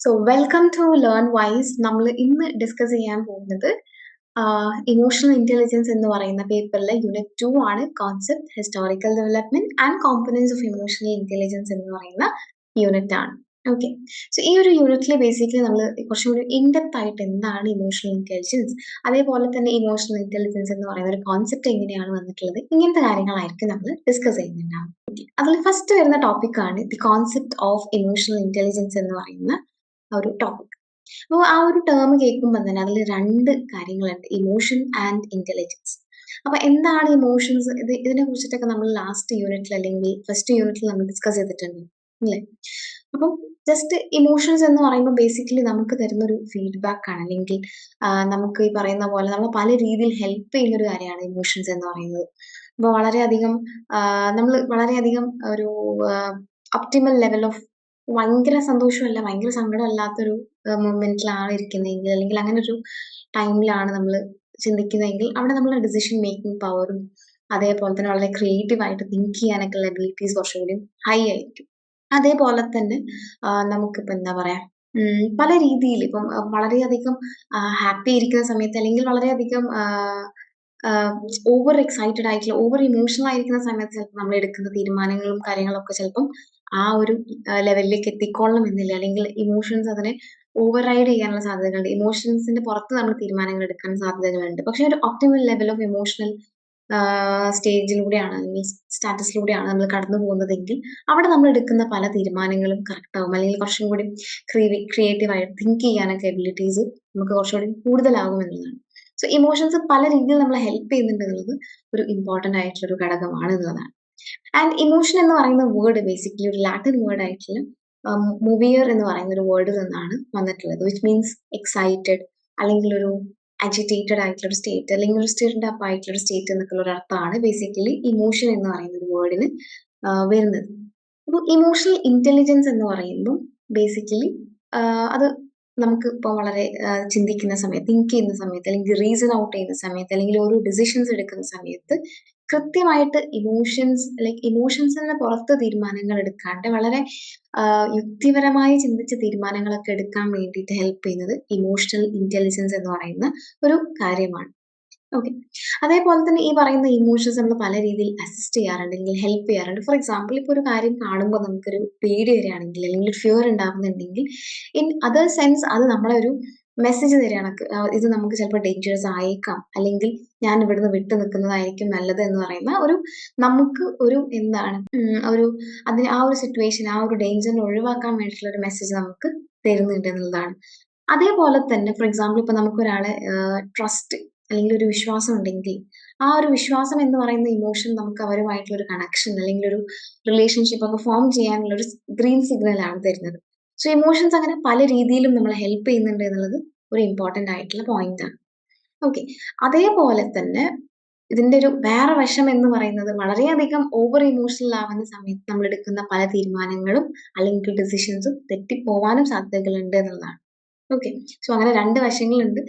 So welcome to learn wise നമ്മൾ ഇന്ന് discuss ചെയ്യാൻ പോകുന്നത് ഇമോഷണൽ ഇന്റലിജൻസ് എന്ന് പറയുന്ന പേപ്പറിലെ യൂണിറ്റ് ടു ആണ് concept historical development and components of emotional intelligence എന്ന് പറയുന്ന യൂണിറ്റ് ആണ്. ഓക്കെ സോ ഈ ഒരു യൂണിറ്റിൽ ബേസിക്കലി നമ്മൾ കുറച്ചുകൂടി ഇൻഡെപ്ത് ആയിട്ട് എന്താണ് ഇമോഷണൽ ഇന്റലിജൻസ് അതേപോലെ തന്നെ ഇമോഷണൽ ഇന്റലിജൻസ് എന്ന് പറയുന്ന ഒരു കോൺസെപ്റ്റ് എങ്ങനെയാണ് വന്നിട്ടുള്ളത്? ഇങ്ങനത്തെ കാര്യങ്ങളായിരിക്കും നമ്മൾ ഡിസ്കസ് ചെയ്യുന്നുണ്ടാവും അതിൽ ഫസ്റ്റ് വരുന്ന ടോപ്പിക് ആണ് the concept of emotional intelligence എന്ന് പറയുന്ന ഒരു ടോപ്പിക് അപ്പോൾ ആ ഒരു ടേം കേൾക്കുമ്പോൾ തന്നെ അതിൽ രണ്ട് കാര്യങ്ങളുണ്ട് ഇമോഷൻ ആൻഡ് ഇന്റലിജൻസ് അപ്പൊ എന്താണ് ഇമോഷൻസ് ഇത് ഇതിനെ കുറിച്ചിട്ടൊക്കെ നമ്മൾ ലാസ്റ്റ് യൂണിറ്റിൽ അല്ലെങ്കിൽ ഫസ്റ്റ് യൂണിറ്റിൽ നമ്മൾ ഡിസ്കസ് ചെയ്തിട്ടുണ്ട്. അല്ലേ? അപ്പം ജസ്റ്റ് ഇമോഷൻസ് എന്ന് പറയുമ്പോൾ ബേസിക്കലി നമുക്ക് തരുന്ന ഒരു ഫീഡ്ബാക്ക് ആണ്. അല്ലെങ്കിൽ നമുക്ക് ഈ പറയുന്ന പോലെ നമ്മൾ പല രീതിയിൽ ഹെൽപ്പ് ചെയ്യുന്ന ഒരു കാര്യമാണ് ഇമോഷൻസ് എന്ന് പറയുന്നത്. അപ്പോൾ വളരെയധികം നമ്മൾ വളരെയധികം ഒരു ഒപ്റ്റിമൽ ലെവൽ ഓഫ് ഭയങ്കര സന്തോഷമല്ല ഭയങ്കര സങ്കടമല്ലാത്തൊരു മൊമെന്റിലാണ് ഇരിക്കുന്നതെങ്കിൽ അല്ലെങ്കിൽ അങ്ങനെ ഒരു ടൈമിലാണ് നമ്മൾ ചിന്തിക്കുന്നതെങ്കിൽ അവിടെ നമ്മളെ ഡിസിഷൻ മേക്കിംഗ് പവറും അതേപോലെ തന്നെ വളരെ ക്രിയേറ്റീവ് ആയിട്ട് തിങ്ക് ചെയ്യാനൊക്കെ ഉള്ള എബിലിറ്റീസ് കുറച്ചുകൂടി ഹൈ ആയിരിക്കും. അതേപോലെ തന്നെ നമുക്കിപ്പോ എന്താ പറയാ പല രീതിയിൽ ഇപ്പം വളരെയധികം ഹാപ്പി ഇരിക്കുന്ന സമയത്ത് അല്ലെങ്കിൽ വളരെയധികം ഓവർ എക്സൈറ്റഡ് ആയിട്ടുള്ള ഓവർ ഇമോഷണൽ ആയിരിക്കുന്ന സമയത്ത് ചിലപ്പോൾ നമ്മൾ എടുക്കുന്ന തീരുമാനങ്ങളും കാര്യങ്ങളൊക്കെ ചിലപ്പം ആ ഒരു ലെവലിലേക്ക് എത്തിക്കൊള്ളണം എന്നില്ല. അല്ലെങ്കിൽ ഇമോഷൻസ് അതിനെ ഓവർ റൈഡ് ചെയ്യാനുള്ള സാധ്യതകളുണ്ട്. ഇമോഷൻസിന്റെ പുറത്ത് നമ്മൾ തീരുമാനങ്ങൾ എടുക്കാൻ സാധ്യതകളുണ്ട്. പക്ഷെ ഒരു ഒപ്റ്റിമൽ ലെവൽ ഓഫ് ഇമോഷണൽ സ്റ്റേജിലൂടെയാണ് അല്ലെങ്കിൽ സ്റ്റാറ്റസിലൂടെയാണ് നമ്മൾ കടന്നു പോകുന്നതെങ്കിൽ അവിടെ നമ്മൾ എടുക്കുന്ന പല തീരുമാനങ്ങളും കറക്റ്റ് ആവും. അല്ലെങ്കിൽ കുറച്ചും കൂടി ക്രിയേറ്റീവ് ആയിട്ട് തിങ്ക് ചെയ്യാനൊക്കെ എബിലിറ്റീസ് നമുക്ക് കുറച്ചുകൂടി കൂടുതലാകും എന്നുള്ളതാണ്. സോ ഇമോഷൻസ് പല രീതിയിൽ നമ്മളെ ഹെൽപ്പ് ചെയ്യുന്നുണ്ട് എന്നുള്ളത് ഒരു ഇമ്പോർട്ടന്റ് ആയിട്ടുള്ള ഒരു ഘടകമാണ് എന്നുള്ളതാണ്. ആൻഡ് ഇമോഷൻ എന്ന് പറയുന്ന വേർഡ് ബേസിക്കലി ഒരു ലാറ്റിൻ വേർഡ് ആയിട്ടുള്ള മൂവിയർ എന്ന് പറയുന്ന ഒരു വേർഡിൽ നിന്നാണ് വന്നിട്ടുള്ളത്. വിച്ച് മീൻസ് എക്സൈറ്റഡ് അല്ലെങ്കിൽ ഒരു അജിറ്റേറ്റഡ് ആയിട്ടുള്ള ഒരു സ്റ്റേറ്റ് അല്ലെങ്കിൽ ഒരു സ്റ്റിർഡ് അപ്പ് ആയിട്ടുള്ള ഒരു സ്റ്റേറ്റ് എന്നൊക്കെ ഒരു അർത്ഥമാണ് ബേസിക്കലി ഇമോഷൻ എന്ന് പറയുന്ന ഒരു വേർഡിന് വരുന്നത്. അപ്പോൾ ഇമോഷണൽ ഇന്റലിജൻസ് എന്ന് പറയുമ്പോൾ ബേസിക്കലി അത് നമുക്ക് ഇപ്പോൾ വളരെ ചിന്തിക്കുന്ന സമയത്ത് തിങ്ക് ചെയ്യുന്ന സമയത്ത് അല്ലെങ്കിൽ റീസൺ ഔട്ട് ചെയ്യുന്ന സമയത്ത് അല്ലെങ്കിൽ ഓരോ ഡിസിഷൻസ് എടുക്കുന്ന സമയത്ത് കൃത്യമായിട്ട് ഇമോഷൻസ് ലൈക്ക് ഇമോഷൻസിന് പുറത്ത് തീരുമാനങ്ങൾ എടുക്കാണ്ട് വളരെ യുക്തിപരമായി ചിന്തിച്ച തീരുമാനങ്ങളൊക്കെ എടുക്കാൻ വേണ്ടിയിട്ട് ഹെൽപ്പ് ചെയ്യുന്നത് ഇമോഷണൽ ഇന്റലിജൻസ് എന്ന് പറയുന്ന ഒരു കാര്യമാണ്. ഓക്കെ അതേപോലെ തന്നെ ഈ പറയുന്ന ഇമോഷൻസ് നമ്മൾ പല രീതിയിൽ അസിസ്റ്റ് ചെയ്യാറുണ്ട് അല്ലെങ്കിൽ ഹെൽപ്പ് ചെയ്യാറുണ്ട്. ഫോർ എക്സാമ്പിൾ ഇപ്പോൾ ഒരു കാര്യം കാണുമ്പോൾ നമുക്കൊരു പേടി വരികയാണെങ്കിൽ അല്ലെങ്കിൽ ഫിയർ ഉണ്ടാകുന്നുണ്ടെങ്കിൽ ഇൻ അതർ സെൻസ് അത് നമ്മളെ ഒരു മെസ്സേജ് തരികയാണ് ഇത് നമുക്ക് ചിലപ്പോൾ ഡേഞ്ചറസ് ആയേക്കാം. അല്ലെങ്കിൽ ഞാൻ ഇവിടുന്ന് വിട്ടു നിൽക്കുന്നതായിരിക്കും നല്ലത് എന്ന് പറയുന്ന ഒരു നമുക്ക് ഒരു എന്താണ് ഒരു അതിന് ആ ഒരു സിറ്റുവേഷൻ ആ ഒരു ഡേഞ്ചറിനെ ഒഴിവാക്കാൻ വേണ്ടിയിട്ടുള്ള ഒരു മെസ്സേജ് നമുക്ക് തരുന്നുണ്ട് എന്നുള്ളതാണ്. അതേപോലെ തന്നെ ഫോർ എക്സാമ്പിൾ ഇപ്പൊ നമുക്ക് ഒരാളെ ട്രസ്റ്റ് അല്ലെങ്കിൽ ഒരു വിശ്വാസം ഉണ്ടെങ്കിൽ ആ ഒരു വിശ്വാസം എന്ന് പറയുന്ന ഇമോഷൻ നമുക്ക് അവരുമായിട്ടുള്ള ഒരു കണക്ഷൻ അല്ലെങ്കിൽ ഒരു റിലേഷൻഷിപ്പ് ഒക്കെ ഫോം ചെയ്യാനുള്ള ഒരു ഗ്രീൻ സിഗ്നൽ ആണ് തരുന്നത്. സോ ഇമോഷൻസ് അങ്ങനെ പല രീതിയിലും നമ്മളെ ഹെൽപ്പ് ചെയ്യുന്നുണ്ട് എന്നുള്ളത് ഒരു ഇമ്പോർട്ടന്റ് ആയിട്ടുള്ള പോയിന്റ് ആണ്. ഓക്കെ അതേപോലെ തന്നെ ഇതിന്റെ ഒരു വേറെ വശം എന്ന് പറയുന്നത് വളരെയധികം ഓവർ ഇമോഷണൽ ആവുന്ന സമയത്ത് നമ്മൾ എടുക്കുന്ന പല തീരുമാനങ്ങളും അല്ലെങ്കിൽ ഡിസിഷൻസും തെറ്റിപ്പോവാനും സാധ്യതകളുണ്ട് എന്നുള്ളതാണ്. ഓക്കെ സോ അങ്ങനെ രണ്ട് വശങ്ങളുണ്ട്.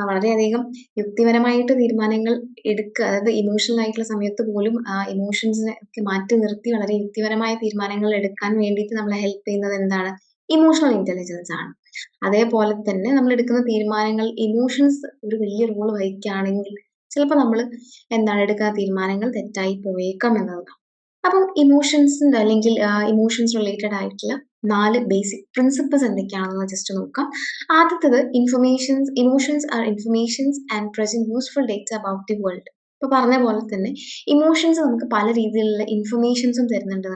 വളരെയധികം യുക്തിപരമായിട്ട് തീരുമാനങ്ങൾ എടുക്കുക അതായത് ഇമോഷണൽ ആയിട്ടുള്ള സമയത്ത് പോലും ആ ഇമോഷൻസിനെ ഒക്കെ മാറ്റി നിർത്തി വളരെ യുക്തിപരമായ തീരുമാനങ്ങൾ എടുക്കാൻ വേണ്ടിയിട്ട് നമ്മളെ ഹെൽപ്പ് ചെയ്യുന്നത് എന്താണ്? ഇമോഷണൽ ഇന്റലിജൻസ് ആണ്. അതേപോലെ തന്നെ നമ്മൾ എടുക്കുന്ന തീരുമാനങ്ങൾ ഇമോഷൻസ് ഒരു വലിയ റോൾ വഹിക്കുകയാണെങ്കിൽ ചിലപ്പോൾ നമ്മൾ എന്താണ് എടുക്കുന്ന തീരുമാനങ്ങൾ തെറ്റായി പോയേക്കാം എന്നതാണ്. അപ്പം ഇമോഷൻസിന്റെ അല്ലെങ്കിൽ ഇമോഷൻസ് റിലേറ്റഡ് ആയിട്ടുള്ള നാല് ബേസിക് പ്രിൻസിപ്പിൾസ് എന്തൊക്കെയാണെന്ന് ജസ്റ്റ് നോക്കാം. ആദ്യത്തത് informations emotions are informations and present useful dates about the world ഇപ്പൊ പറഞ്ഞ പോലെ തന്നെ ഇമോഷൻസ് നമുക്ക് പല രീതിയിലുള്ള ഇൻഫർമേഷൻസും തരുന്നുണ്ട്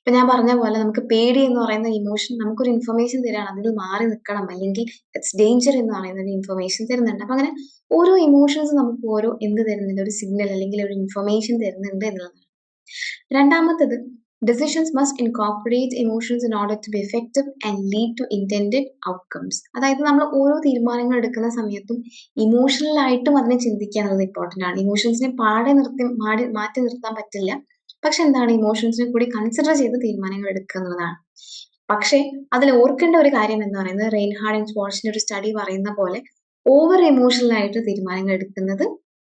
ഇപ്പൊ ഞാൻ പറഞ്ഞ പോലെ നമുക്ക് പേടി എന്ന് പറയുന്ന ഇമോഷൻ നമുക്കൊരു ഇൻഫർമേഷൻ തരാണ് അതിൽ മാറി നിൽക്കണം. അല്ലെങ്കിൽ ഇറ്റ്സ് ഡേഞ്ചർ എന്ന് പറയുന്ന ഒരു ഇൻഫർമേഷൻ തരുന്നുണ്ട്. അപ്പൊ അങ്ങനെ ഓരോ ഇമോഷൻസ് നമുക്ക് ഓരോ എന്ത് തരുന്നുണ്ട്? ഒരു സിഗ്നൽ അല്ലെങ്കിൽ ഒരു ഇൻഫർമേഷൻ തരുന്നുണ്ട് എന്നുള്ളതാണ്. രണ്ടാമത്തത് decisions must incorporate emotions in order to be effective and lead to intended outcomes അതായത് നമ്മൾ ഓരോ തീരുമാനങ്ങൾ എടുക്കുന്ന സമയത്തും ഇമോഷണൽ ആയിട്ടും അതിനെ ചിന്തിക്കുക എന്നുള്ളത് ഇമ്പോർട്ടന്റ് ആണ്. ഇമോഷൻസിനെ പാടെ നിർത്തി മാറ്റി നിർത്താൻ പറ്റില്ല. പക്ഷെ എന്താണ് ഇമോഷൻസിനെ കൂടി കൺസിഡർ ചെയ്ത് തീരുമാനങ്ങൾ എടുക്കുക എന്നുള്ളതാണ് പക്ഷേ അതിൽ ഓർക്കേണ്ട ഒരു കാര്യം എന്ന് പറയുന്നത് റെയിൻഹാർഡ് ആൻഡ് സ്പോർട്സിന്റെ ഒരു സ്റ്റഡി പറയുന്ന പോലെ ഓവർ ഇമോഷണൽ ആയിട്ട് തീരുമാനങ്ങൾ എടുക്കുന്നത്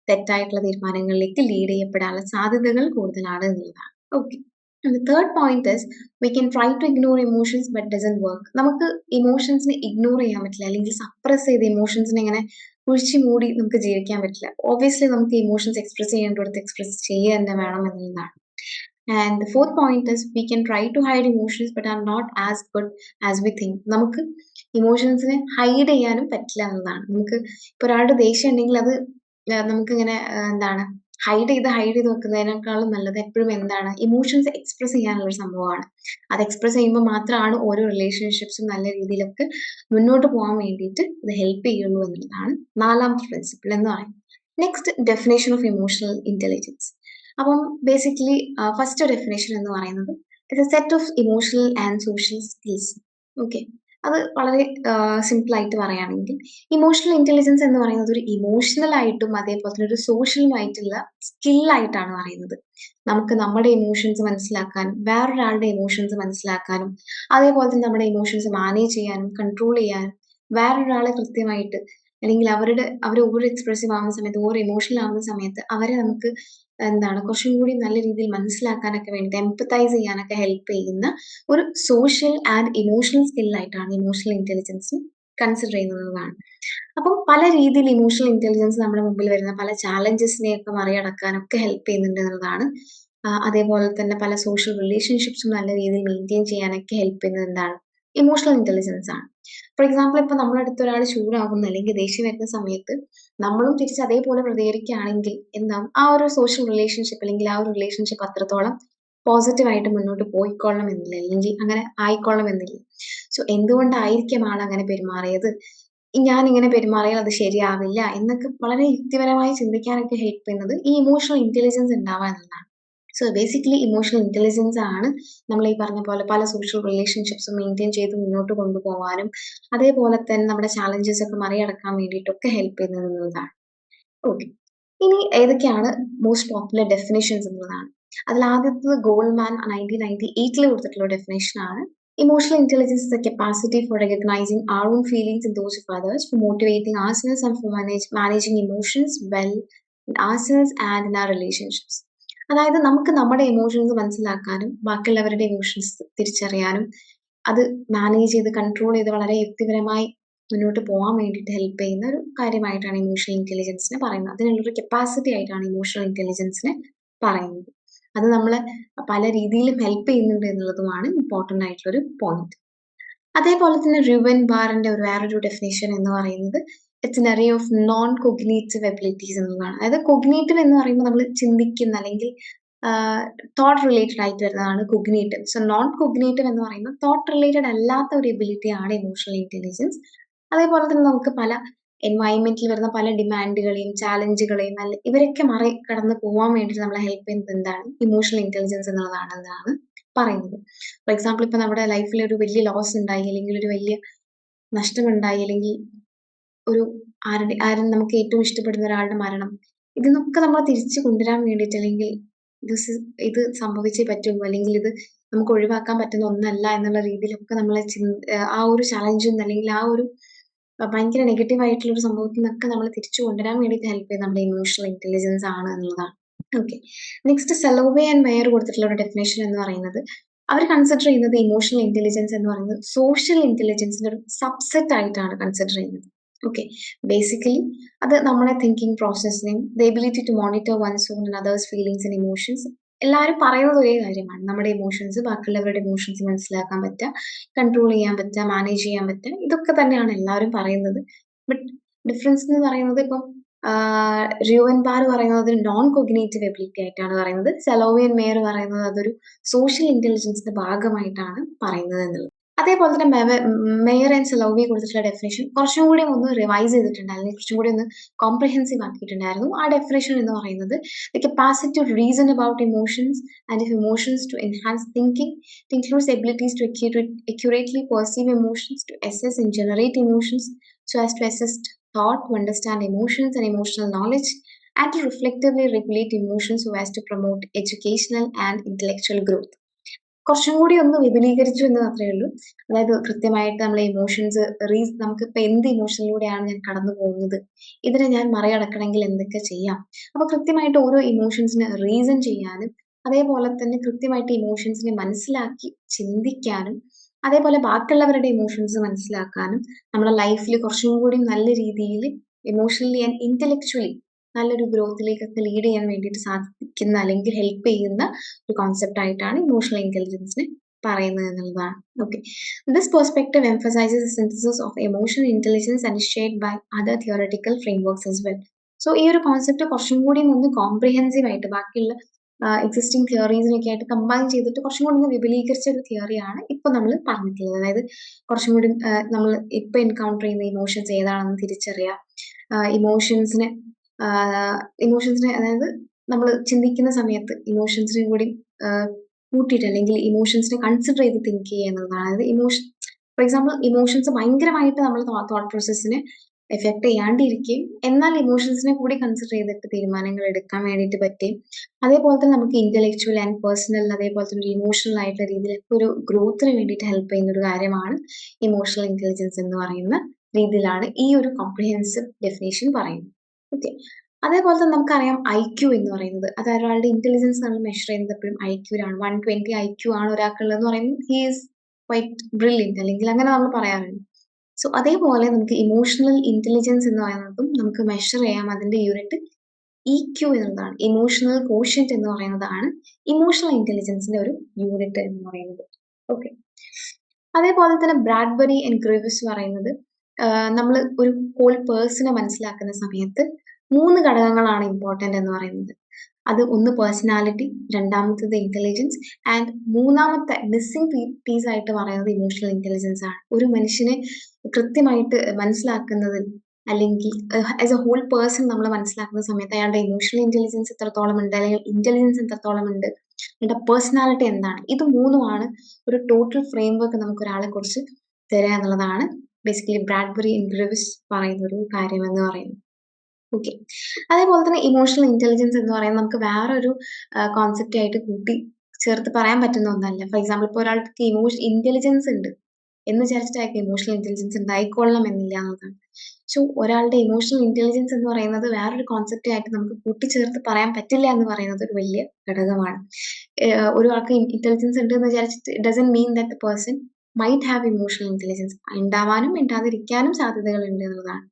തെറ്റായിട്ടുള്ള തീരുമാനങ്ങളിലേക്ക് ലീഡ് ചെയ്യപ്പെടാനുള്ള സാധ്യതകൾ കൂടുതലാണ് എന്നുള്ളതാണ്. Okay. Third point is we can try to ignore emotions but doesn't work. നമുക്ക് ഇമോഷൻസിനെ ഇഗ്നോർ ചെയ്യാൻ പറ്റില്ല. അല്ലെങ്കിൽ സപ്രസ് ചെയ്ത് ഇമോഷൻസിനെ ഇങ്ങനെ കുഴിച്ചു മൂടി നമുക്ക് ജീവിക്കാൻ പറ്റില്ല. ഓബിയസ്ലി നമുക്ക് ഇമോഷൻസ് എക്സ്പ്രസ് ചെയ്യേണ്ടിടത്ത് എക്സ്പ്രസ് ചെയ്യുക തന്നെ വേണം എന്നുള്ളതാണ്. And the fourth point is we can try to hide emotions but are not as good as we think. നമുക്ക് ഇമോഷൻസിനെ ഹൈഡ് ചെയ്യാനും പറ്റില്ല എന്നതാണ് നമുക്ക് ഇപ്പൊ ഒരാളുടെ ദേഷ്യം ഉണ്ടെങ്കിൽ അത് നമുക്കിങ്ങനെ എന്താണ് ഹൈഡ് ചെയ്ത് ഹൈഡ് ചെയ്ത് വെക്കുന്നതിനേക്കാളും നല്ലത് എപ്പോഴും എന്താണ് ഇമോഷൻസ് എക്സ്പ്രസ് ചെയ്യാനുള്ള ഒരു സംഭവമാണ്. അത് എക്സ്പ്രസ് ചെയ്യുമ്പോൾ മാത്രമാണ് ഓരോ റിലേഷൻഷിപ്സും നല്ല രീതിയിലൊക്കെ മുന്നോട്ട് പോകാൻ വേണ്ടിയിട്ട് ഇത് ഹെൽപ്പ് ചെയ്യുള്ളൂ എന്നുള്ളതാണ് നാലാമത്തെ പ്രിൻസിപ്പിൾ എന്ന് പറയുന്നത്. Next definition of emotional intelligence. അപ്പം ബേസിക്കലി ഫസ്റ്റ് ഡെഫിനേഷൻ എന്ന് പറയുന്നത് it's a set of emotional and social skills. Okay. അത് വളരെ സിമ്പിൾ ആയിട്ട് പറയുകയാണെങ്കിൽ ഇമോഷണൽ ഇന്റലിജൻസ് എന്ന് പറയുന്നത് ഒരു ഇമോഷണൽ ആയിട്ടും അതേപോലെ തന്നെ ഒരു സോഷ്യലുമായിട്ടുള്ള സ്കിൽ ആയിട്ടാണ് പറയുന്നത്. നമുക്ക് നമ്മുടെ ഇമോഷൻസ് മനസ്സിലാക്കാനും വേറൊരാളുടെ ഇമോഷൻസ് മനസ്സിലാക്കാനും അതേപോലെ തന്നെ നമ്മുടെ ഇമോഷൻസ് മാനേജ് ചെയ്യാനും കൺട്രോൾ ചെയ്യാനും വേറൊരാളെ കൃത്യമായിട്ട് അല്ലെങ്കിൽ അവരുടെ അവർ ഓവർ എക്സ്പ്രസീവ് ആവുന്ന സമയത്ത് ഓവർ ഇമോഷണൽ ആവുന്ന സമയത്ത് അവരെ നമുക്ക് എന്താണ് കുറച്ചും കൂടി നല്ല രീതിയിൽ മനസ്സിലാക്കാനൊക്കെ വേണ്ടി എംപത്തൈസ് ചെയ്യാനൊക്കെ ഹെൽപ്പ് ചെയ്യുന്ന ഒരു സോഷ്യൽ ആൻഡ് ഇമോഷണൽ സ്കില്ലായിട്ടാണ് ഇമോഷണൽ ഇന്റലിജൻസ് കൺസിഡർ ചെയ്യുന്നതാണ്. അപ്പം പല രീതിയിൽ ഇമോഷണൽ ഇന്റലിജൻസ് നമ്മുടെ മുമ്പിൽ വരുന്ന പല ചാലഞ്ചസിനെയൊക്കെ മറികടക്കാനൊക്കെ ഹെൽപ്പ് ചെയ്യുന്നുണ്ട് എന്നുള്ളതാണ്. അതേപോലെ തന്നെ പല സോഷ്യൽ റിലേഷൻഷിപ്സും നല്ല രീതിയിൽ മെയിന്റെയിൻ ചെയ്യാനൊക്കെ ഹെൽപ്പ് ചെയ്യുന്നത് എന്താണ് ഇമോഷണൽ ഇന്റലിജൻസ് ആണ്. ഫോർ എക്സാമ്പിൾ ഇപ്പൊ നമ്മളടുത്ത് ഒരാൾ ചൂടാകുന്ന അല്ലെങ്കിൽ ദേഷ്യം വരുന്ന സമയത്ത് നമ്മളും തിരിച്ച് അതേപോലെ പ്രതികരിക്കുകയാണെങ്കിൽ എന്താ ആ ഒരു സോഷ്യൽ റിലേഷൻഷിപ്പ് അല്ലെങ്കിൽ ആ ഒരു റിലേഷൻഷിപ്പ് അത്രത്തോളം പോസിറ്റീവായിട്ട് മുന്നോട്ട് പോയിക്കൊള്ളണം എന്നില്ല. അല്ലെങ്കിൽ അങ്ങനെ ആയിക്കൊള്ളണം എന്നില്ല. സോ എന്തുകൊണ്ടായിരിക്കും ആൾ അങ്ങനെ പെരുമാറിയത്? ഞാൻ ഇങ്ങനെ പെരുമാറിയാൽ അത് ശരിയാവില്ല എന്നൊക്കെ വളരെ യുക്തിപരമായി ചിന്തിക്കാനൊക്കെ ഹെൽപ്പ് ചെയ്യുന്നത് ഈ ഇമോഷണൽ ഇന്റലിജൻസ് ഉണ്ടാവാൻ എന്നുള്ളതാണ്. സോ ബേസിക്കലി ഇമോഷണൽ ഇന്റലിജൻസ് ആണ് നമ്മൾ ഈ പറഞ്ഞ പോലെ പല സോഷ്യൽ റിലേഷൻഷിപ്സും മെയിന്റെയിൻ ചെയ്ത് മുന്നോട്ട് കൊണ്ടുപോകാനും അതേപോലെ തന്നെ നമ്മുടെ ചാലഞ്ചസ് ഒക്കെ മറികടക്കാൻ വേണ്ടിയിട്ടൊക്കെ ഹെൽപ്പ് ചെയ്യുന്നത് എന്നുള്ളതാണ്. ഓക്കെ. ഇനി ഏതൊക്കെയാണ് മോസ്റ്റ് പോപ്പുലർ ഡെഫിനേഷൻസ് എന്നുള്ളതാണ്. അതിൽ ആദ്യത്തേത് ഗോൾഡ്മാൻ 1998 കൊടുത്തിട്ടുള്ള ഡെഫിനേഷൻ ആണ്. Emotional intelligence is the capacity for recognizing our own feelings and those of others, for motivating ourselves and for manage managing emotions well in ourselves and in. അതായത് നമുക്ക് നമ്മുടെ emotions മനസ്സിലാക്കാനും ബാക്കിയുള്ളവരുടെ ഇമോഷൻസ് തിരിച്ചറിയാനും അത് manage ചെയ്ത് control ചെയ്ത് വളരെ യുക്തിപരമായി മുന്നോട്ട് പോകാൻ വേണ്ടിയിട്ട് ഹെൽപ്പ് ചെയ്യുന്ന ഒരു കാര്യമായിട്ടാണ് ഇമോഷണൽ ഇന്റലിജൻസിനെ പറയുന്നത്. അതിനുള്ളൊരു കപ്പാസിറ്റി ആയിട്ടാണ് ഇമോഷണൽ ഇന്റലിജൻസിനെ പറയുന്നത്. അത് നമ്മളെ പല രീതിയിലും ഹെൽപ്പ് ചെയ്യുന്നുണ്ട് എന്നുള്ളതുമാണ് ഇമ്പോർട്ടന്റ് ആയിട്ടുള്ളൊരു പോയിന്റ്. അതേപോലെ തന്നെ റിവൻ ബാറിന്റെ ഒരു വേറൊരു ഡെഫിനേഷൻ എന്ന് പറയുന്നത് it's an area of non cognitive abilities എന്നുള്ളതാണ്. അതായത് കൊഗ്നേറ്റീവ് എന്ന് പറയുമ്പോൾ നമ്മൾ ചിന്തിക്കുന്ന അല്ലെങ്കിൽ തോട്ട് റിലേറ്റഡ് ആയിട്ട് വരുന്നതാണ് കൊഗ്നേറ്റീവ് സോ നോൺ കൊഗ്നേറ്റീവ് എന്ന് പറയുമ്പോൾ തോട്ട് റിലേറ്റഡ് അല്ലാത്ത ഒരു എബിലിറ്റി ആണ് ഇമോഷണൽ ഇന്റലിജൻസ്. അതേപോലെ തന്നെ നമുക്ക് പല എൻവയോൺമെന്റിൽ വരുന്ന പല ഡിമാൻഡുകളെയും ചാലഞ്ചുകളെയും അല്ല ഇവരൊക്കെ മറി കടന്ന് പോകാൻ വേണ്ടി നമ്മളെ ഹെൽപ്പ് ചെയ്യുന്നത് എന്താണ് ഇമോഷണൽ ഇന്റലിജൻസ് എന്നുള്ളതാണ് എന്നാണ് പറയുന്നത്. ഫോർ എക്സാമ്പിൾ ഇപ്പൊ നമ്മുടെ ലൈഫിൽ ഒരു വലിയ ലോസ് ഉണ്ടായി അല്ലെങ്കിൽ ഒരു വലിയ നഷ്ടമുണ്ടായി അല്ലെങ്കിൽ ഒരു ആരുടെ ആരും നമുക്ക് ഏറ്റവും ഇഷ്ടപ്പെടുന്ന ഒരാളുടെ മരണം ഇതിനൊക്കെ നമ്മൾ തിരിച്ചു കൊണ്ടുവരാൻ വേണ്ടിയിട്ട് അല്ലെങ്കിൽ ഇത് ഇത് സംഭവിച്ചേ പറ്റുള്ളൂ അല്ലെങ്കിൽ ഇത് നമുക്ക് ഒഴിവാക്കാൻ പറ്റുന്ന ഒന്നല്ല എന്നുള്ള രീതിയിലൊക്കെ നമ്മളെ ആ ഒരു ചലഞ്ചിൽ നിന്ന് അല്ലെങ്കിൽ ആ ഒരു ഭയങ്കര നെഗറ്റീവ് ആയിട്ടുള്ള ഒരു സംഭവത്തിൽ നിന്നൊക്കെ നമ്മൾ തിരിച്ചു കൊണ്ടുവരാൻ വേണ്ടിയിട്ട് ഹെൽപ്പ് ചെയ്യുന്നത് നമ്മുടെ ഇമോഷണൽ ഇന്റലിജൻസ് ആണ് എന്നുള്ളതാണ്. Okay. Next Salovey and Mayer കൊടുത്തിട്ടുള്ള ഒരു ഡെഫിനേഷൻ എന്ന് പറയുന്നത് അവർ കൺസിഡർ ചെയ്യുന്നത് ഇമോഷണൽ ഇന്റലിജൻസ് എന്ന് പറയുന്നത് സോഷ്യൽ ഇന്റലിജൻസിന്റെ ഒരു സബ്സെറ്റ് ആയിട്ടാണ് കൺസിഡർ ചെയ്യുന്നത്. ഓക്കെ. ബേസിക്കലി അത് നമ്മുടെ thinking പ്രോസസ്സിനെയും the ability to monitor one's own others feelings and emotions എല്ലാവരും പറയുന്നത് ഒരേ കാര്യമാണ്. നമ്മുടെ ഇമോഷൻസ് ബാക്കിയുള്ളവരുടെ ഇമോഷൻസ് മനസ്സിലാക്കാൻ പറ്റുക, കൺട്രോൾ ചെയ്യാൻ പറ്റുക, മാനേജ് ചെയ്യാൻ പറ്റുക ഇതൊക്കെ തന്നെയാണ് എല്ലാവരും പറയുന്നത്. ബട്ട് ഡിഫറൻസ് എന്ന് പറയുന്നത് ഇപ്പം റിയോവൻ ബാർ പറയുന്നത് നോൺ കോഗ്നിറ്റീവ് എബിലിറ്റി ആയിട്ടാണ് പറയുന്നത്. സെലോവിയൻ മേയർ പറയുന്നത് അതൊരു സോഷ്യൽ ഇന്റലിജൻസിന്റെ ഭാഗമായിട്ടാണ് പറയുന്നത് എന്നുള്ളത്. അതേപോലെ തന്നെ മേയർ ആൻഡ് സെലോവെ കൊടുത്തിട്ടുള്ള ഡെഫിനേഷൻ കുറച്ചും കൂടി ഒന്ന് റിവൈസ് ചെയ്തിട്ടുണ്ട് കുറച്ചും കൂടി ഒന്ന് കോംപ്രിഹെൻസീവ് ആക്കിയിട്ടുണ്ടായിരുന്നു. ആ ഡെഫിനേഷൻ എന്ന് പറയുന്നത് the capacity to reason about emotions and of emotions to enhance thinking it includes abilities to accurately perceive emotions to access and generate emotions so as to assist thought to understand emotions and emotional knowledge and to reflectively regulate emotions so as to promote educational and intellectual growth. കുറച്ചും കൂടി ഒന്ന് വിപുലീകരിച്ചു എന്ന് മാത്രമേ ഉള്ളൂ. അതായത് കൃത്യമായിട്ട് നമ്മളെ ഇമോഷൻസ് റീസ് നമുക്ക് ഇപ്പൊ എന്ത് ഇമോഷനിലൂടെയാണ് ഞാൻ കടന്നു പോകുന്നത്? ഇതിനെ ഞാൻ മറികടക്കണമെങ്കിൽ എന്തൊക്കെ ചെയ്യാം? അപ്പൊ കൃത്യമായിട്ട് ഓരോ ഇമോഷൻസിനെ റീസൺ ചെയ്യാനും, അതേപോലെ തന്നെ കൃത്യമായിട്ട് ഇമോഷൻസിനെ മനസ്സിലാക്കി ചിന്തിക്കാനും, അതേപോലെ ബാക്കിയുള്ളവരുടെ ഇമോഷൻസ് മനസ്സിലാക്കാനും, നമ്മുടെ ലൈഫിൽ കുറച്ചും കൂടി നല്ല രീതിയിൽ ഇമോഷണലി ആൻഡ് ഇന്റലക്ച്വലി നല്ലൊരു ഗ്രോത്തിലേക്കൊക്കെ ലീഡ് ചെയ്യാൻ വേണ്ടിയിട്ട് സാധിക്കുന്ന അല്ലെങ്കിൽ ഹെൽപ്പ് ചെയ്യുന്ന ഒരു കോൺസെപ്റ്റ് ആയിട്ടാണ് ഇമോഷണൽ ഇന്റലിജൻസിനെ പറയുന്നത് എന്നുള്ളതാണ്. Okay. This perspective emphasises synthesis of emotional intelligence and shared by other theoretical frameworks as well. So ഈ ഒരു കോൺസെപ്റ്റ് കുറച്ചും കൂടി ഒന്ന് കോംപ്രിഹെൻസീവ് ആയിട്ട് ബാക്കിയുള്ള എക്സിസ്റ്റിംഗ് തിയറീസിനൊക്കെ ആയിട്ട് കമ്പൈൻ ചെയ്തിട്ട് കുറച്ചും കൂടി ഒന്ന് വിപുലീകരിച്ച ഒരു തിയറിയാണ് ഇപ്പൊ നമ്മൾ പറഞ്ഞിട്ടുള്ളത്. അതായത് കുറച്ചും കൂടി നമ്മൾ ഇപ്പൊ എൻകൗണ്ടർ ചെയ്യുന്ന ഇമോഷൻസ് ഏതാണെന്ന് തിരിച്ചറിയാം ഇമോഷൻസിന് ഇമോഷൻസിനെ അതായത് നമ്മൾ ചിന്തിക്കുന്ന സമയത്ത് ഇമോഷൻസിനെ കൂടി കൂട്ടിയിട്ട് അല്ലെങ്കിൽ ഇമോഷൻസിനെ കൺസിഡർ ചെയ്ത് തിങ്ക് ചെയ്യുക എന്നുള്ളതാണ്. അതായത് ഇമോഷൻ ഫോർ എക്സാമ്പിൾ ഇമോഷൻസ് ഭയങ്കരമായിട്ട് നമ്മൾ തോട്ട് പ്രോസസ്സിനെ എഫക്ട് ചെയ്യാണ്ടിരിക്കുകയും എന്നാൽ ഇമോഷൻസിനെ കൂടി കൺസിഡർ ചെയ്തിട്ട് തീരുമാനങ്ങൾ എടുക്കാൻ വേണ്ടിയിട്ട് പറ്റുകയും അതേപോലെ തന്നെ നമുക്ക് ഇന്റലക്ച്വൽ ആൻഡ് പേഴ്സണൽ അതേപോലെ തന്നെ ഒരു ഇമോഷണൽ ആയിട്ടുള്ള രീതിയിലൊക്കെ ഒരു ഗ്രോത്തിന് വേണ്ടിയിട്ട് ഹെൽപ്പ് ചെയ്യുന്ന ഒരു കാര്യമാണ് ഇമോഷണൽ ഇന്റലിജൻസ് എന്ന് പറയുന്ന രീതിയിലാണ് ഈ ഒരു കോംപ്രിഹെൻസീവ് ഡെഫിനേഷൻ പറയുന്നത്. ഓക്കെ. അതേപോലെ തന്നെ നമുക്കറിയാം ഐ ക്യു എന്ന് പറയുന്നത് അതായത് ഒരാളുടെ ഇന്റലിജൻസ് നമ്മൾ മെഷർ ചെയ്യുന്നത് എപ്പോഴും ഐക്യുവിലാണ്. 120 ഐക്യു ആണ് ഒരാൾക്കുള്ളതെന്ന് പറയുമ്പോൾ ഹി ഈസ് ക്വൈറ്റ് ബ്രില്യന്റ് അല്ലെങ്കിൽ അങ്ങനെ നമ്മൾ പറയാറുണ്ട്. സോ അതേപോലെ നമുക്ക് ഇമോഷണൽ ഇന്റലിജൻസ് എന്ന് പറയുന്നതും നമുക്ക് മെഷർ ചെയ്യാം. അതിന്റെ യൂണിറ്റ് ഇ ക്യു എന്നുള്ളതാണ്. ഇമോഷണൽ കോഷ്യന്റ് എന്ന് പറയുന്നതാണ് ഇമോഷണൽ ഇന്റലിജൻസിന്റെ ഒരു യൂണിറ്റ് എന്ന് പറയുന്നത്. ഓക്കെ. അതേപോലെ തന്നെ ബ്രാഡ്ബറി ആൻഡ് ഗ്രേവിസ് പറയുന്നത് ആഹ് നമ്മൾ ഒരു ഹോൾ പേഴ്സണെ മനസ്സിലാക്കുന്ന സമയത്ത് മൂന്ന് ഘടകങ്ങളാണ് ഇമ്പോർട്ടന്റ് എന്ന് പറയുന്നത്. അത് ഒന്ന് പേഴ്സണാലിറ്റി, രണ്ടാമത്തത് ഇന്റലിജൻസ് ആൻഡ് മൂന്നാമത്തെ മിസ്സിംഗ് പീസ് ആയിട്ട് പറയുന്നത് ഇമോഷണൽ ഇന്റലിജൻസ് ആണ്. ഒരു മനുഷ്യനെ കൃത്യമായിട്ട് മനസ്സിലാക്കുന്നതിൽ അല്ലെങ്കിൽ ആസ് എ ഹോൾ പേഴ്സൺ നമ്മൾ മനസ്സിലാക്കുന്ന സമയത്ത് അയാളുടെ ഇമോഷണൽ ഇന്റലിജൻസ് എത്രത്തോളം ഉണ്ട്, അല്ലെങ്കിൽ ഇന്റലിജൻസ് എത്രത്തോളം ഉണ്ട്, അയാളുടെ പേഴ്സണാലിറ്റി എന്താണ്? ഇത് മൂന്നുമാണ് ഒരു ടോട്ടൽ ഫ്രെയിംവർക്ക് നമുക്ക് ഒരാളെ കുറിച്ച് തരിക എന്നുള്ളതാണ് ബേസിക്കലി ബ്രാഡ്ബറി ഇൻഗ്രവിസ് ഗ്രിവിസ് പറയുന്ന ഒരു കാര്യം എന്ന് പറയുന്നത്. ഓക്കെ. അതേപോലെ തന്നെ ഇമോഷണൽ ഇന്റലിജൻസ് എന്ന് പറയുന്നത് നമുക്ക് വേറൊരു ഒരു കോൺസെപ്റ്റ് ആയിട്ട് കൂട്ടി ചേർത്ത് പറയാൻ പറ്റുന്ന ഒന്നല്ല. ഫോർ എക്സാമ്പിൾ ഇപ്പോൾ ഒരാൾക്ക് ഇമോഷൻ ഇന്റലിജൻസ് ഉണ്ട് എന്ന് വിചാരിച്ചിട്ടായിരിക്കും ഇമോഷണൽ ഇന്റലിജൻസ് ഉണ്ടായിക്കൊള്ളണം എന്നില്ല എന്നതാണ് സോ ഒരാളുടെ ഇമോഷണൽ ഇന്റലിജൻസ് എന്ന് പറയുന്നത് വേറൊരു കോൺസെപ്റ്റ് ആയിട്ട് നമുക്ക് കൂട്ടിച്ചേർത്ത് പറയാൻ പറ്റില്ല എന്ന് പറയുന്നത് ഒരു വലിയ ഘടകമാണ്. ഒരാൾക്ക് ഇന്റലിജൻസ് ഉണ്ട് എന്ന് വിചാരിച്ചിട്ട് doesn't mean that the person might have emotional intelligence. ഉണ്ടാവാനും ഉണ്ടാതിരിക്കാനും സാധ്യതകളുണ്ട് എന്നുള്ളതാണ്.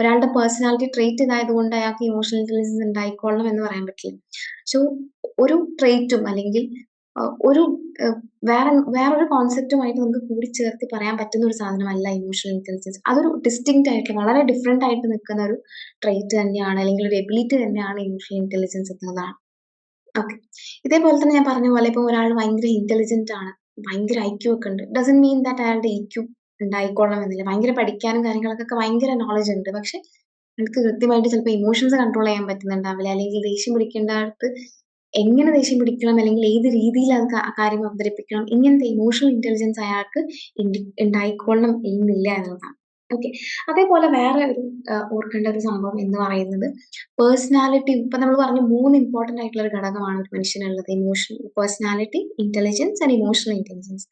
ഒരാളുടെ പേഴ്സണാലിറ്റി ട്രെയ്റ്റ് ഇതായതുകൊണ്ട് അയാൾക്ക് ഇമോഷണൽ ഇന്റലിജൻസ് ഉണ്ടായിക്കൊള്ളണം എന്ന് പറയാൻ പറ്റില്ല. സോ ഒരു ട്രേറ്റും അല്ലെങ്കിൽ ഒരു വേറെ വേറൊരു കോൺസെപ്റ്റുമായിട്ട് നമുക്ക് കൂടി കൂടിച്ചേർത്ത് പറയാൻ പറ്റുന്ന ഒരു സാധനമല്ല ഇമോഷണൽ ഇന്റലിജൻസ്. അതൊരു ഡിസ്റ്റിങ്ക്റ്റ് ആയിട്ട് വളരെ ഡിഫറന്റ് ആയിട്ട് നിൽക്കുന്ന ഒരു ട്രേറ്റ് തന്നെയാണ് അല്ലെങ്കിൽ ഒരു എബിലിറ്റി തന്നെയാണ് ഇമോഷണൽ ഇന്റലിജൻസ് എന്നുള്ളതാണ്. ഓക്കെ. ഇതേപോലെ തന്നെ ഞാൻ പറഞ്ഞ പോലെ ഇപ്പൊ ഒരാൾ ഭയങ്കര ഇന്റലിജന്റ് ആണ്, ഭയങ്കര ഐക്യു ഒക്കെ ഉണ്ട്. ഡസൻ മീൻ ദാറ്റ് അയാളുടെ ഐക്യു ഉണ്ടായിക്കൊള്ളണം എന്നില്ല. ഭയങ്കര പഠിക്കാനും കാര്യങ്ങൾക്കൊക്കെ ഭയങ്കര നോളജ് ഉണ്ട്. പക്ഷെ അയാൾക്ക് കൃത്യമായിട്ട് ചിലപ്പോൾ ഇമോഷൻസ് കൺട്രോൾ ചെയ്യാൻ പറ്റുന്നുണ്ടാവില്ല. അല്ലെങ്കിൽ ദേഷ്യം പിടിക്കേണ്ട അടുത്ത് എങ്ങനെ ദേഷ്യം പിടിക്കണം അല്ലെങ്കിൽ ഏത് രീതിയിൽ അത് കാര്യം അവതരിപ്പിക്കണം ഇങ്ങനത്തെ ഇമോഷണൽ ഇന്റലിജൻസ് അയാൾക്ക് ഉണ്ടായിക്കൊള്ളണം എന്നില്ല എന്നുള്ളതാണ്. ഓക്കെ. അതേപോലെ വേറെ ഒരു ഓർക്കേണ്ട ഒരു സംഭവം എന്ന് പറയുന്നത് പേഴ്സണാലിറ്റി ഇപ്പൊ നമ്മൾ പറഞ്ഞു മൂന്ന് ഇമ്പോർട്ടന്റ് ആയിട്ടുള്ള ഒരു ഘടകമാണ് ഒരു മനുഷ്യനുള്ളത്. Emotional personality, intelligence and emotional intelligence.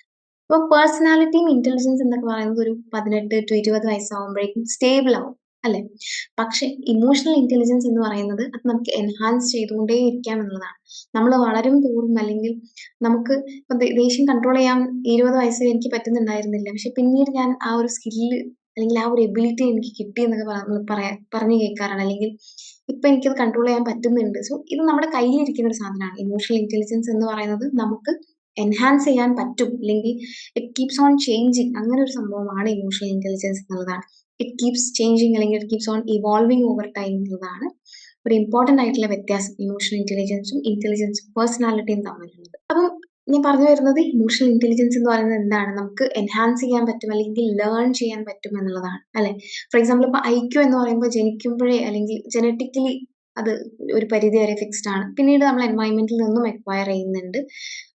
അപ്പൊ പേഴ്സണാലിറ്റിയും ഇന്റലിജൻസ് എന്നൊക്കെ പറയുന്നത് ഒരു 18 ടു 20 വയസ്സാകുമ്പോഴേക്കും സ്റ്റേബിൾ ആവും. അല്ലെ പക്ഷെ ഇമോഷണൽ ഇന്റലിജൻസ് എന്ന് പറയുന്നത് അത് നമുക്ക് എൻഹാൻസ് ചെയ്തുകൊണ്ടേ ഇരിക്കാം എന്നുള്ളതാണ്. നമ്മൾ വളരും തോറും അല്ലെങ്കിൽ നമുക്ക് ദേഷ്യം കൺട്രോൾ ചെയ്യാൻ 20 വയസ്സിൽ എനിക്ക് പറ്റുന്നുണ്ടായിരുന്നില്ല. പക്ഷെ പിന്നീട് ഞാൻ ആ ഒരു സ്കില്ല് അല്ലെങ്കിൽ ആ ഒരു എബിലിറ്റി എനിക്ക് കിട്ടി എന്നൊക്കെ പറയാ പറഞ്ഞു കേൾക്കാറാണ്. അല്ലെങ്കിൽ ഇപ്പൊ എനിക്കത് കൺട്രോൾ ചെയ്യാൻ പറ്റുന്നുണ്ട്. സോ ഇത് നമ്മുടെ കയ്യിലിരിക്കുന്ന ഒരു സാധനമാണ്. ഇമോഷണൽ ഇന്റലിജൻസ് എന്ന് പറയുന്നത് നമുക്ക് എൻഹാൻസ് ചെയ്യാൻ പറ്റും. അല്ലെങ്കിൽ ഇറ്റ് കീപ്സ് ഓൺ ചേഞ്ചിങ് അങ്ങനെ ഒരു സംഭവമാണ് ഇമോഷണൽ ഇന്റലിജൻസ് എന്നുള്ളതാണ്. ഇറ്റ് കീപ്സ് ചേഞ്ചിങ് അല്ലെങ്കിൽ it keeps on evolving over time എന്നുള്ളതാണ് ഒരു ഇമ്പോർട്ടന്റ് ആയിട്ടുള്ള വ്യത്യാസം ഇമോഷണൽ ഇന്റലിജൻസും ഇന്റലിജൻസും പേഴ്സണാലിറ്റിയും തമ്മിലുള്ളത്. അപ്പം ഞാൻ പറഞ്ഞു വരുന്നത് ഇമോഷണൽ ഇന്റലിജൻസ് എന്ന് പറയുന്നത് എന്താണ്? നമുക്ക് എൻഹാൻസ് ചെയ്യാൻ പറ്റും അല്ലെങ്കിൽ ലേൺ ചെയ്യാൻ പറ്റും എന്നുള്ളതാണ്. അല്ലെ ഫോർ എക്സാമ്പിൾ ഇപ്പൊ ഐക്യു എന്ന് പറയുമ്പോൾ ജനിക്കുമ്പോഴേ അല്ലെങ്കിൽ ജനറ്റിക്കലി അത് ഒരു പരിധി വരെ ഫിക്സ്ഡ് ആണ്. പിന്നീട് നമ്മൾ എൻവയോൺമെന്റിൽ നിന്നും അക്വയർ ചെയ്യുന്നുണ്ട്.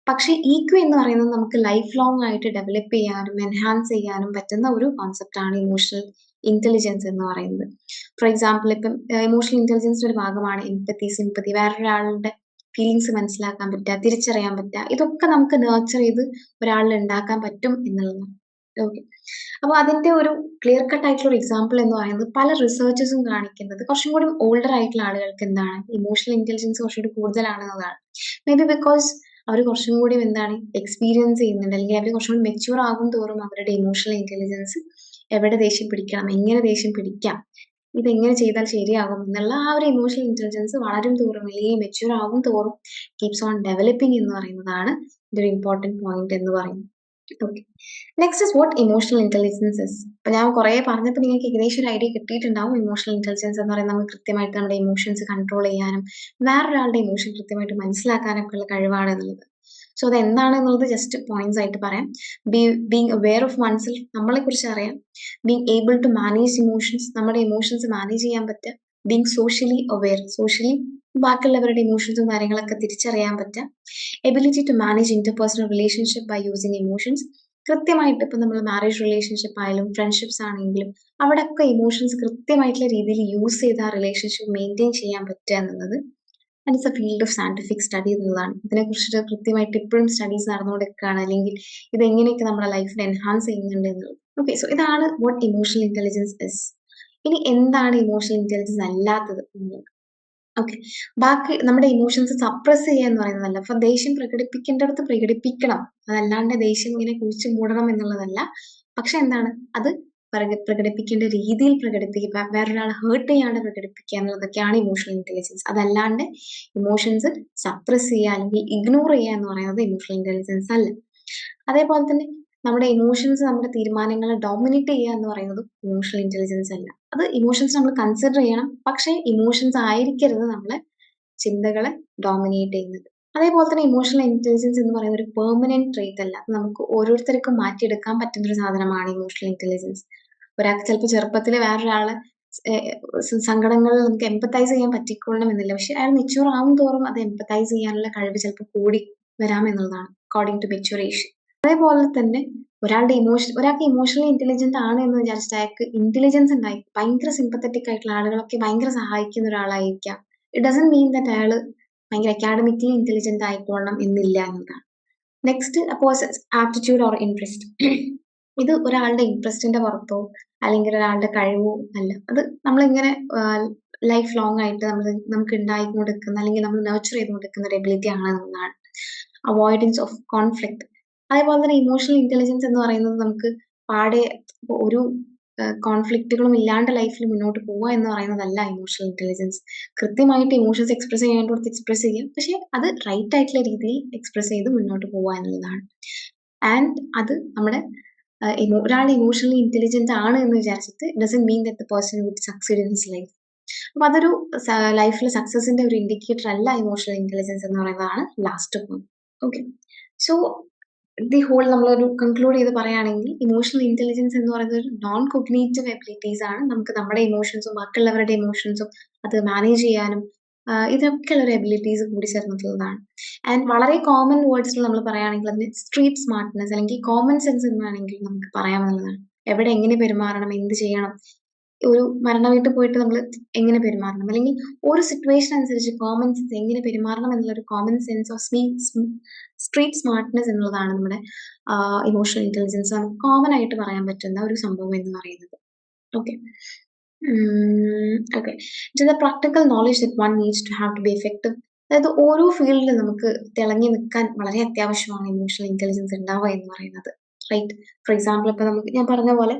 പക്ഷെ ഇക്യു എന്ന് പറയുന്നത് നമുക്ക് ലൈഫ് ലോങ് ആയിട്ട് ഡെവലപ്പ് ചെയ്യാനും എൻഹാൻസ് ചെയ്യാനും പറ്റുന്ന ഒരു കോൺസെപ്റ്റ് ആണ് ഇമോഷണൽ ഇന്റലിജൻസ് എന്ന് പറയുന്നത്. ഫോർ എക്സാമ്പിൾ ഇപ്പം ഇമോഷണൽ ഇന്റലിജൻസിന്റെ ഒരു ഭാഗമാണ് എംപതി, സിംപതി വേറൊരാളുടെ ഫീലിങ്സ് മനസ്സിലാക്കാൻ പറ്റുക തിരിച്ചറിയാൻ പറ്റുക. ഇതൊക്കെ നമുക്ക് നേർച്ചർ ചെയ്ത് ഒരാളിൽ ഉണ്ടാക്കാൻ പറ്റും എന്നുള്ളതാണ്. ഓക്കെ അപ്പൊ അതിന്റെ ഒരു ക്ലിയർ കട്ട് ആയിട്ടുള്ള ഒരു എക്സാമ്പിൾ എന്ന് പറയുന്നത് പല റിസർച്ചസും കാണിക്കുന്നത് കുറച്ചും കൂടി ഓൾഡർ ആയിട്ടുള്ള ആളുകൾക്ക് എന്താണ്? ഇമോഷണൽ ഇന്റലിജൻസ് കുറച്ചുകൂടി കൂടുതലാണെന്നതാണ് മേ ബി ബിക്കോസ് അവർ കുറച്ചും കൂടി എന്താണ്? എക്സ്പീരിയൻസ് ചെയ്യുന്നുണ്ട്. അല്ലെങ്കിൽ അവർ കുറച്ചും കൂടി മെച്യൂർ ആകും തോറും അവരുടെ ഇമോഷണൽ ഇന്റലിജൻസ് എവിടെ ദേഷ്യം പിടിക്കണം? എങ്ങനെ ദേഷ്യം പിടിക്കാം? ഇതെങ്ങനെ ചെയ്താൽ ശരിയാകും എന്നുള്ള ആ ഒരു ഇമോഷണൽ ഇന്റലിജൻസ് വളരും തോറും അല്ലെങ്കിൽ മെച്യൂർ ആകും തോറും കീപ്സ് ഓൺ ഡെവലപ്പിംഗ് എന്ന് പറയുന്നതാണ് ഇതൊരു ഇമ്പോർട്ടന്റ് പോയിന്റ് എന്ന് പറയുന്നത്. Next is what emotional intelligence is അപ്പൊ ഞാൻ കുറെ പറഞ്ഞപ്പോൾ നിങ്ങൾക്ക് ഏകദേശം ഒരു ഐഡിയ കിട്ടിയിട്ടുണ്ടാവും ഇമോഷണൽ ഇന്റലിജൻസ് എന്ന് പറയുന്നത് നമുക്ക് കൃത്യമായിട്ട് നമ്മുടെ ഇമോഷൻസ് കൺട്രോൾ ചെയ്യാനും വേറൊരാളുടെ ഇമോഷൻ കൃത്യമായിട്ട് മനസ്സിലാക്കാനൊക്കെ ഉള്ള കഴിവാണ് എന്നുള്ളത്. സോ അത് എന്താണ് എന്നുള്ളത് ജസ്റ്റ് പോയിന്റ്സ് ആയിട്ട് പറയാം. Be being aware of oneself നമ്മളെ കുറിച്ച് അറിയാം. Being able to manage emotions നമ്മുടെ ഇമോഷൻസ് മാനേജ് ചെയ്യാൻ പറ്റുക. ബീങ് സോഷ്യലി അവെയർ സോഷ്യലി ബാക്കിയുള്ളവരുടെ ഇമോഷൻസും കാര്യങ്ങളൊക്കെ തിരിച്ചറിയാൻ പറ്റുക. Ability to manage interpersonal relationship by using emotions കൃത്യമായിട്ട് ഇപ്പം നമ്മൾ മാരേജ് റിലേഷൻഷിപ്പ് ആയാലും ഫ്രണ്ട്ഷിപ്സ് ആണെങ്കിലും അവിടെയൊക്കെ ഇമോഷൻസ് കൃത്യമായിട്ടുള്ള രീതിയിൽ യൂസ് ചെയ്ത് ആ റിലേഷൻഷിപ്പ് മെയിന്റെയിൻ ചെയ്യാൻ പറ്റുക എന്നുള്ളത് and it's a field of scientific study എന്നുള്ളതാണ്. ഇതിനെ കുറിച്ചിട്ട് കൃത്യമായിട്ട് ഇപ്പോഴും സ്റ്റഡീസ് നടന്നുകൊണ്ടിരിക്കുകയാണ്. അല്ലെങ്കിൽ ഇത് എങ്ങനെയൊക്കെ നമ്മുടെ ലൈഫിൽ എൻഹാൻസ് ചെയ്യുന്നുണ്ട് എന്നുള്ളത്. ഓക്കെ സോ ഇതാണ് വാട്ട് ഇമോഷണൽ ഇന്റലിജൻസ് ഇസ് ഇനി എന്താണ് ഇമോഷണൽ ഇന്റലിജൻസ് അല്ലാത്തത് എന്നുള്ളത്. ഓക്കെ ബാക്കി നമ്മുടെ ഇമോഷൻസ് സപ്രസ് ചെയ്യുക എന്ന് പറയുന്നതല്ല. അപ്പൊ ദേഷ്യം പ്രകടിപ്പിക്കേണ്ടടുത്ത് പ്രകടിപ്പിക്കണം. അതല്ലാണ്ട് ദേഷ്യം ഇങ്ങനെ കുഴിച്ചു മൂടണം എന്നുള്ളതല്ല. പക്ഷെ എന്താണ്? അത് പ്രകടിപ്പിക്കേണ്ട രീതിയിൽ പ്രകടിപ്പിക്കുക വേറൊരാളെ ഹേർട്ട് ചെയ്യാണ്ട് പ്രകടിപ്പിക്കുക എന്നുള്ളതൊക്കെയാണ് ഇമോഷണൽ ഇന്റലിജൻസ് അതല്ലാണ്ട് ഇമോഷൻസ് സപ്രസ് ചെയ്യുക അല്ലെങ്കിൽ ഇഗ്നോർ ചെയ്യുക എന്ന് പറയുന്നത് ഇമോഷണൽ ഇന്റലിജൻസ് അല്ല. അതേപോലെ തന്നെ നമ്മുടെ ഇമോഷൻസ് നമ്മുടെ തീരുമാനങ്ങളെ ഡോമിനേറ്റ് ചെയ്യുക എന്ന് പറയുന്നത് ഇമോഷണൽ ഇന്റലിജൻസ് അല്ല. അത് ഇമോഷൻസ് നമ്മൾ കൺസിഡർ ചെയ്യണം. പക്ഷേ ഇമോഷൻസ് ആയിരിക്കരുത് നമ്മളെ ചിന്തകളെ ഡോമിനേറ്റ് ചെയ്യുന്നത്. അതേപോലെ തന്നെ ഇമോഷണൽ ഇന്റലിജൻസ് എന്ന് പറയുന്ന ഒരു പെർമനന്റ് ട്രേറ്റ് അല്ല. നമുക്ക് ഓരോരുത്തർക്കും മാറ്റിയെടുക്കാൻ പറ്റുന്ന ഒരു സാധനമാണ് ഇമോഷണൽ ഇന്റലിജൻസ് ഒരാൾക്ക് ചിലപ്പോൾ ചെറുപ്പത്തിൽ വേറൊരാൾ സങ്കടങ്ങളിൽ നമുക്ക് എമ്പത്തൈസ് ചെയ്യാൻ പറ്റിക്കൊള്ളണം എന്നില്ല പക്ഷെ അയാൾ മെച്യൂർ ആവും തോറും അത് എമ്പത്തൈസ് ചെയ്യാനുള്ള കഴിവ് ചിലപ്പോൾ കൂടി വരാമെന്നുള്ളതാണ് അക്കോർഡിംഗ് ടു മെച്യൂറേഷൻ അതേപോലെ തന്നെ ഒരാളുടെ ഇമോഷൻ ഒരാൾക്ക് ഇമോഷണലി ഇന്റലിജന്റ് ആണ് എന്ന് വിചാരിച്ചിട്ട് അയാൾക്ക് ഇന്റലിജൻസ് ഉണ്ടായി ഭയങ്കര സിമ്പത്തറ്റിക് ആയിട്ടുള്ള ആളുകളൊക്കെ ഭയങ്കര സഹായിക്കുന്ന ഒരാളായിരിക്കാം. ഇറ്റ് ഡസൻ മീൻ ദറ്റ് അയാൾ ഭയങ്കര അക്കാഡമിക്കലി ഇന്റലിജന്റ് ആയിക്കൊള്ളണം എന്നില്ല എന്നതാണ്. നെക്സ്റ്റ് അപ്പോസ് ആപ്റ്റിറ്റ്യൂഡ് ഓർ ഇൻട്രസ്റ്റ് ഇത് ഒരാളുടെ ഇൻട്രസ്റ്റിന്റെ പുറത്തോ അല്ലെങ്കിൽ ഒരാളുടെ കഴിവോ അല്ല. അത് നമ്മളിങ്ങനെ ലൈഫ് ലോങ് ആയിട്ട് നമ്മൾ നമുക്ക് ഉണ്ടായിക്കൊണ്ടിരിക്കുന്ന അല്ലെങ്കിൽ നമ്മൾ നർച്ചർ ചെയ്തുകൊണ്ടിരിക്കുന്ന ഒരു എബിലിറ്റി ആണ് എന്നാണ് അവോയ്ഡൻസ് ഓഫ് കോൺഫ്ലിക്ട് അതേപോലെ തന്നെ ഇമോഷണൽ ഇന്റലിജൻസ് എന്ന് പറയുന്നത് നമുക്ക് പാടെ ഒരു കോൺഫ്ലിക്റ്റുകളും ഇല്ലാണ്ട് ലൈഫിൽ മുന്നോട്ട് പോവുക എന്ന് പറയുന്നതല്ല ഇമോഷണൽ ഇന്റലിജൻസ് കൃത്യമായിട്ട് ഇമോഷൻസ് എക്സ്പ്രസ് ചെയ്യാൻ ചെയ്യേണ്ടടുത്ത് എക്സ്പ്രസ് ചെയ്യുക പക്ഷെ അത് റൈറ്റ് ആയിട്ടുള്ള രീതിയിൽ എക്സ്പ്രസ് ചെയ്ത് മുന്നോട്ട് പോവുക എന്നുള്ളതാണ്. ആൻഡ് അത് നമ്മുടെ ഒരാൾ ഇമോഷണലി ഇന്റലിജന്റ് ആണ് എന്ന് വിചാരിച്ചിട്ട് doesn't mean that the person will succeed in his life അപ്പൊ അതൊരു ലൈഫിലെ സക്സസിന്റെ ഒരു ഇൻഡിക്കേറ്റർ അല്ല ഇമോഷണൽ ഇന്റലിജൻസ് എന്ന് പറയുന്നതാണ് last point okay so the whole നമ്മളൊരു കൺക്ലൂഡ് ചെയ്ത് പറയുകയാണെങ്കിൽ ഇമോഷണൽ ഇന്റലിജൻസ് എന്ന് പറയുന്നത് ഒരു നോൺ കൊഗ്നേറ്റീവ് എബിലിറ്റീസ് ആണ്. നമുക്ക് നമ്മുടെ ഇമോഷൻസും ബാക്കിയുള്ളവരുടെ ഇമോഷൻസും അത് മാനേജ് ചെയ്യാനും ഇതിനൊക്കെയുള്ള ഒരു എബിലിറ്റീസ് കൂടി ചേർന്നിട്ടുള്ളതാണ്. ആൻഡ് വളരെ കോമൺ വേർഡ്സിൽ നമ്മൾ പറയുകയാണെങ്കിൽ അതിന് സ്ട്രീറ്റ് സ്മാർട്ട്നെസ് അല്ലെങ്കിൽ കോമൺ സെൻസ് എന്ന് വേണമെങ്കിൽ നമുക്ക് പറയാമെന്നുള്ളതാണ് എവിടെ എങ്ങനെ പെരുമാറണം എന്ത് ചെയ്യണം ഒരു മരണ വീട്ടിൽ പോയിട്ട് നമ്മൾ എങ്ങനെ പെരുമാറണം അല്ലെങ്കിൽ ഒരു സിറ്റുവേഷൻ അനുസരിച്ച് കോമൺ സെൻസ് എങ്ങനെ പെരുമാറണം എന്നുള്ള ഒരു കോമൺ സെൻസ് ഓഫ് സ്മീറ്റ് സ്ട്രീറ്റ് സ്മാർട്ട്നെസ് എന്നുള്ളതാണ് നമ്മുടെ ഇമോഷണൽ ഇന്റലിജൻസ് നമുക്ക് കോമൺ ആയിട്ട് പറയാൻ പറ്റുന്ന ഒരു സംഭവം എന്ന് പറയുന്നത്. Okay okay it is a practical knowledge that one needs to have to be effective അതായത് ഓരോ ഫീൽഡിലും നമുക്ക് തിളങ്ങി നിൽക്കാൻ വളരെ അത്യാവശ്യമാണ് ഇമോഷണൽ ഇന്റലിജൻസ് ഉണ്ടാവുക എന്ന് പറയുന്നത് റൈറ്റ് ഫോർ എക്സാമ്പിൾ ഇപ്പൊ നമുക്ക് ഞാൻ പറഞ്ഞ പോലെ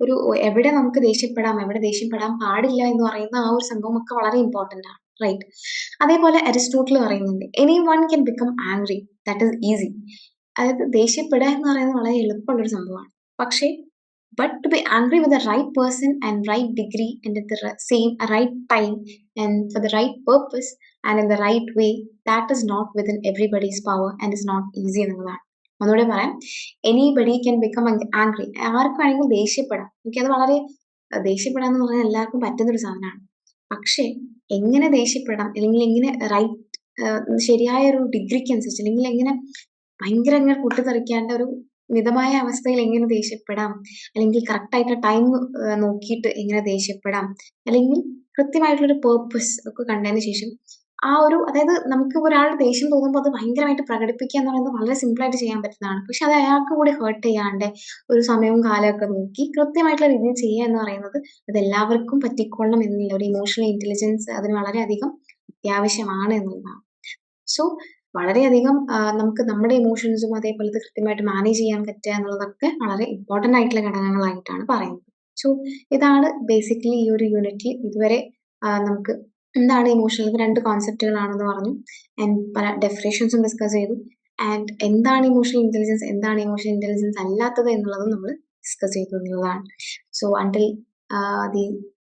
ഒരു എവിടെ നമുക്ക് ദേഷ്യപ്പെടാം എവിടെ ദേഷ്യപ്പെടാൻ പാടില്ല എന്ന് പറയുന്ന ആ ഒരു സംഭവം ഒക്കെ വളരെ ഇമ്പോർട്ടന്റ് ആണ് റൈറ്റ് അതേപോലെ അരിസ്റ്റോട്ടിൽ പറയുന്നുണ്ട് anyone can become angry that is easy അതായത് ദേഷ്യപ്പെടുക എന്ന് പറയുന്നത് വളരെ എളുപ്പമുള്ള ഒരു സംഭവമാണ്. പക്ഷേ but to be angry with the right person and right degree and at the same right time and for the right purpose and in the right way that is not within everybody's power and is not easy എന്നുള്ളതാണ് ഒന്നുകൂടെ പറയാം. Anybody can become angry ആർക്ക് വേണമെങ്കിലും ദേഷ്യപ്പെടാം. എനിക്കത് വളരെ ദേഷ്യപ്പെടാം എന്ന് പറഞ്ഞാൽ എല്ലാവർക്കും പറ്റുന്നൊരു സാധനമാണ്. പക്ഷേ എങ്ങനെ ദേഷ്യപ്പെടാം? അല്ലെങ്കിൽ എങ്ങനെ റൈറ്റ് ശരിയായ ഒരു ഡിഗ്രിക്ക് അനുസരിച്ച് അല്ലെങ്കിൽ എങ്ങനെ ഭയങ്കര ഇങ്ങനെ പൊട്ടിത്തെറിക്കാണ്ട് ഒരു മിതമായ അവസ്ഥയിൽ എങ്ങനെ ദേഷ്യപ്പെടാം അല്ലെങ്കിൽ കറക്റ്റ് ആയിട്ട് ടൈം നോക്കിയിട്ട് എങ്ങനെ ദേഷ്യപ്പെടാം അല്ലെങ്കിൽ കൃത്യമായിട്ടുള്ള ഒരു പേർപ്പസ് ഒക്കെ കണ്ടതിന് ശേഷം ആ ഒരു അതായത് നമുക്ക് ഒരാളുടെ ദേഷ്യം തോന്നുമ്പോൾ അത് ഭയങ്കരമായിട്ട് പ്രകടിപ്പിക്കുക എന്ന് പറയുന്നത് വളരെ സിമ്പിളായിട്ട് ചെയ്യാൻ പറ്റുന്നതാണ്. പക്ഷെ അത് അയാൾക്ക് കൂടി ഹേർട്ട് ചെയ്യാണ്ട് ഒരു സമയവും കാലമൊക്കെ നോക്കി കൃത്യമായിട്ടുള്ള രീതിയിൽ ചെയ്യുക എന്ന് പറയുന്നത് അത് എല്ലാവർക്കും പറ്റിക്കൊള്ളണം എന്നില്ല. ഒരു ഇമോഷണൽ ഇന്റലിജൻസ് അതിന് വളരെയധികം അത്യാവശ്യമാണ് എന്നുള്ളതാണ്. സോ വളരെയധികം നമുക്ക് നമ്മുടെ ഇമോഷൻസും അതേപോലെ കൃത്യമായിട്ട് മാനേജ് ചെയ്യാൻ പറ്റുക എന്നുള്ളതൊക്കെ വളരെ ഇമ്പോർട്ടന്റ് ആയിട്ടുള്ള ഘടകങ്ങളായിട്ടാണ് പറയുന്നത്. സോ ഇതാണ് ബേസിക്കലി ഈ ഒരു യൂണിറ്റിൽ ഇതുവരെ നമുക്ക് എന്താണ് ഇമോഷണൽ രണ്ട് 2 കോൺസെപ്റ്റുകളാണെന്ന് പറഞ്ഞു. ആൻഡ് പല ഡെഫിനേഷൻസും ഡിസ്കസ് ചെയ്തു. ആൻഡ് എന്താണ് ഇമോഷണൽ ഇന്റലിജൻസ്, എന്താണ് ഇമോഷണൽ ഇന്റലിജൻസ് അല്ലാത്തത് എന്നുള്ളതും നമ്മൾ ഡിസ്കസ് ചെയ്തു എന്നുള്ളതാണ്. സോ അണ്ടിൽ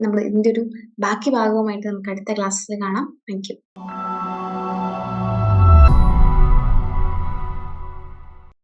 നമ്മൾ ഇതിന്റെ ഒരു ബാക്കി ഭാഗവുമായിട്ട് നമുക്ക് അടുത്ത ക്ലാസ്സിൽ കാണാം. Thank you.